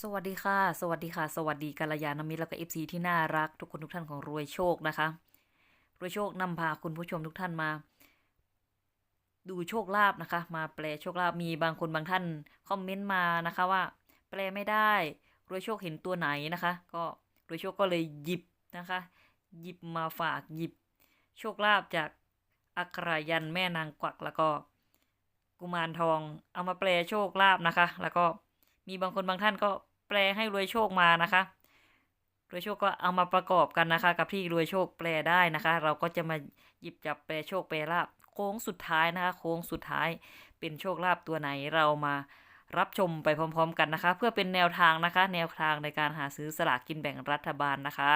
สวัสดีค่ะ สวัสดีค่ะ สวัสดีกัลยาณมิตรแล้วก็เอฟซีที่น่ารักทุกคนทุกท่านของรวยโชคนะคะ รวยโชคนำพาคุณผู้ชมทุกท่านมา ดูโชคลาภนะคะ มาแปลโชคลาภมีบางคนบางท่านคอมเมนต์มานะคะว่า แปลไม่ได้ รวยโชคเห็นตัวไหนนะคะ ก็รวยโชคก็เลยหยิบนะคะ หยิบมาฝากหยิบ โชคลาภจากอัครายันแม่นางกวักแล้วก็ กุมารทองเอามาแปลโชคลาภนะคะ แล้วก็ มีบางคนบางท่านก็แปลให้รวยโชคมานะคะรวยโชคก็เอามาประกอบกันนะคะ กับที่รวยโชคแปลได้นะคะ เราก็จะมาหยิบจับแปลโชคแปลลาบโค้งสุดท้ายนะคะ โค้งสุดท้ายเป็นโชคลาภตัวไหนเรามารับชมไปพร้อม ๆ กันนะคะ เพื่อเป็นแนวทางนะคะ แนวทางในการหาซื้อสลากกินแบ่งรัฐบาลนะคะ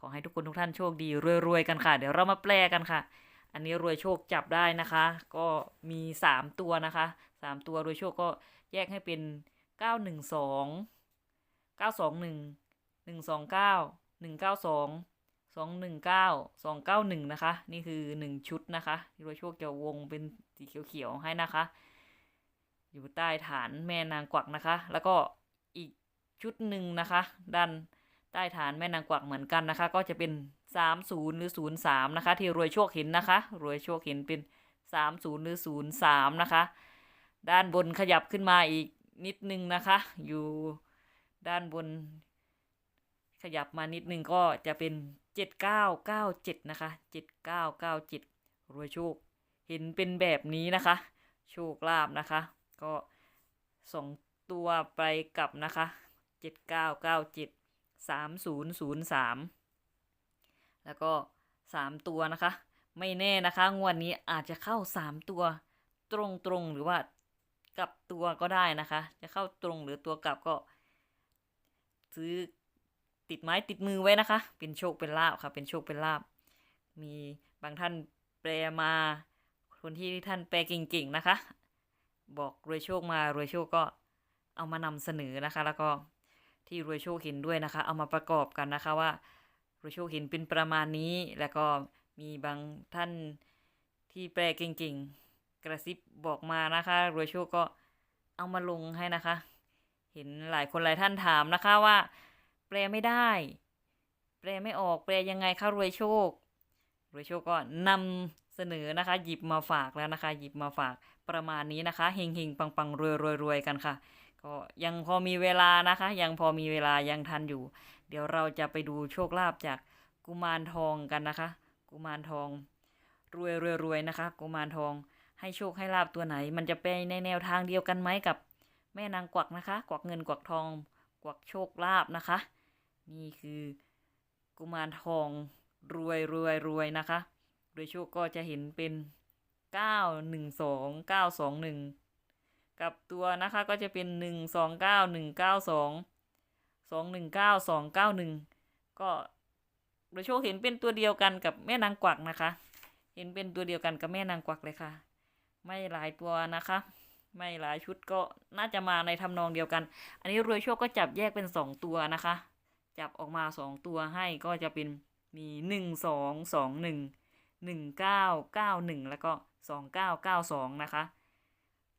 ขอให้ทุกคนทุกท่านโชคดีรวยๆกันค่ะ เดี๋ยวเรามาแปลกันค่ะ อันนี้รวยโชคจับได้นะคะ ก็มีสามตัวนะคะสามตัวรวยโชคก็แยกให้เป็น เก้าหนึ่งสองเก้าสองหนึ่งหนึ่งสองเก้าหนึ่งเก้าสองสองหนึ่งเก้าสองเก้าหนึ่งนะคะ นี่คือหนึ่งชุดนะคะที่รวยโชคจะวงเป็นสีเขียวๆให้นะคะ อยู่ใต้ฐานแม่นางกวักนะคะ แล้วก็อีกชุดหนึ่งนะคะ ด้านใต้ฐานแม่นางกวักเหมือนกันนะคะ ก็จะเป็นสามศูนย์หรือศูนย์สามนะคะ ที่รวยโชคเห็นนะคะ รวยโชคเห็นเป็นสามศูนย์หรือศูนย์สามนะคะ ด้านบนขยับขึ้นมาอีก นิดนึงนะคะ อยู่ด้านบน ขยับมานิดนึงก็จะเป็นเจ็ดเก้าเก้าจ็ดนะคะเจ็ดเก้าเก้าจ็ดรวยโชค เห็นเป็นแบบนี้นะคะ โชคลาภนะคะ ก็สองตัวไปกลับนะคะเจ็ดเก้าเก้าจ็ดสามศูนย์ศูนย์สามแล้วก็สามตัวนะคะ ไม่แน่นะคะ งวดนนี้อาจจะเข้าสามตัวตรงๆ หรือว่า กลับตัวก็ได้นะคะ จะเข้าตรงหรือตัวกลับก็ ซื้อติดไม้ติดมือไว้นะคะ เป็นโชคเป็นลาบค่ะ เป็นโชคเป็นลาบ มีบางท่านแปลมาคนที่ท่านแปลเก่งๆนะคะ บอกรวยโชคมารวยโชคก็เอามานำเสนอนะคะ แล้วก็ที่รวยโชคเห็นด้วยนะคะ เอามาประกอบกันนะคะว่ารวยโชคเห็นเป็นประมาณนี้ แล้วก็มีบางท่านที่แปลเก่งๆ กระซิบบอกมานะคะรวยโชคก็เอามาลงให้นะคะ เห็นหลายคนหลายท่านถามนะคะว่า แปลไม่ได้ แปลไม่ออกแปลยังไงคะรวยโชค รวยโชคก็นำเสนอนะคะ หยิบมาฝากแล้วนะคะ หยิบมาฝากประมาณนี้นะคะเฮงเฮงปังปังรวยรวยรวยกันค่ะ ก็ยังพอมีเวลานะคะ ยังพอมีเวลายังทันอยู่ เดี๋ยวเราจะไปดูโชคลาภจากกุมารทองกันนะคะ กุมารทอง รวยรวยรวยนะคะ กุมารทอง ให้โชคให้ลาบตัวไหน มันจะไปในแนวทางเดียวกันไหมกับแม่นางกวักนะคะ กวักเงินกวักทอง กวักโชคลาภนะคะ นี่คือกุมารทองรวยรวยรวยนะคะ โดยโชคก็จะเห็นเป็นเก้าหนึ่งสองเก้าสองหนึ่งกับตัวนะคะก็จะเป็นหนึ่งสองเก้าหนึ่งเก้าสองสองหนึ่งเก้าสองเก้าหนึ่งก็โดยโชคเห็นเป็นตัวเดียวกันกับแม่นางกวักนะคะ เห็นเป็นตัวเดียวกันกับแม่นางกวักเลยค่ะ ไม่หลายตัวนะคะ ไม่หลายชุดก็น่าจะมาในทำนองเดียวกัน อันนี้รวยโชคก็จับแยกเป็นสองตัวนะคะ จับออกมาสองตัวให้ก็จะเป็นมีหนึ่งสองสองหนึ่งหนึ่งเก้าเก้าหนึ่งแล้วก็สองเก้าเก้าสองนะคะ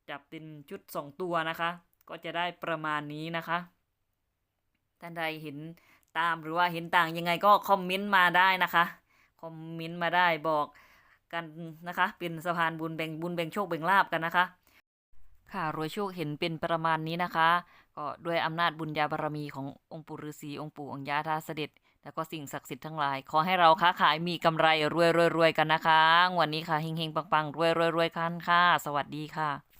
จับเป็นชุดสองตัวนะคะ ก็จะได้ประมาณนี้นะคะท่านใดเห็นตามหรือว่าเห็นต่างยังไงก็คอมเมนต์มาได้นะคะ คอมเมนต์มาได้บอก กันนะคะ เป็นสะพานบุญแบ่งบุญแบ่งโชคแบ่งลาบกันนะคะ ค่ะรวยโชคเห็นเป็นประมาณนี้นะคะ ก็ด้วยอำนาจบุญญาบารมีขององค์ปู่ฤาษีองค์ปู่องค์ย่าทาเสด็จ แล้วก็สิ่งศักดิ์สิทธิ์ทั้งหลาย ขอให้เราค้าขายมีกำไรรวยรวยรวยกันนะคะวันนี้ค่ะเฮงเฮงปังปังรวยรวยรวยกันค่ะ สวัสดีค่ะ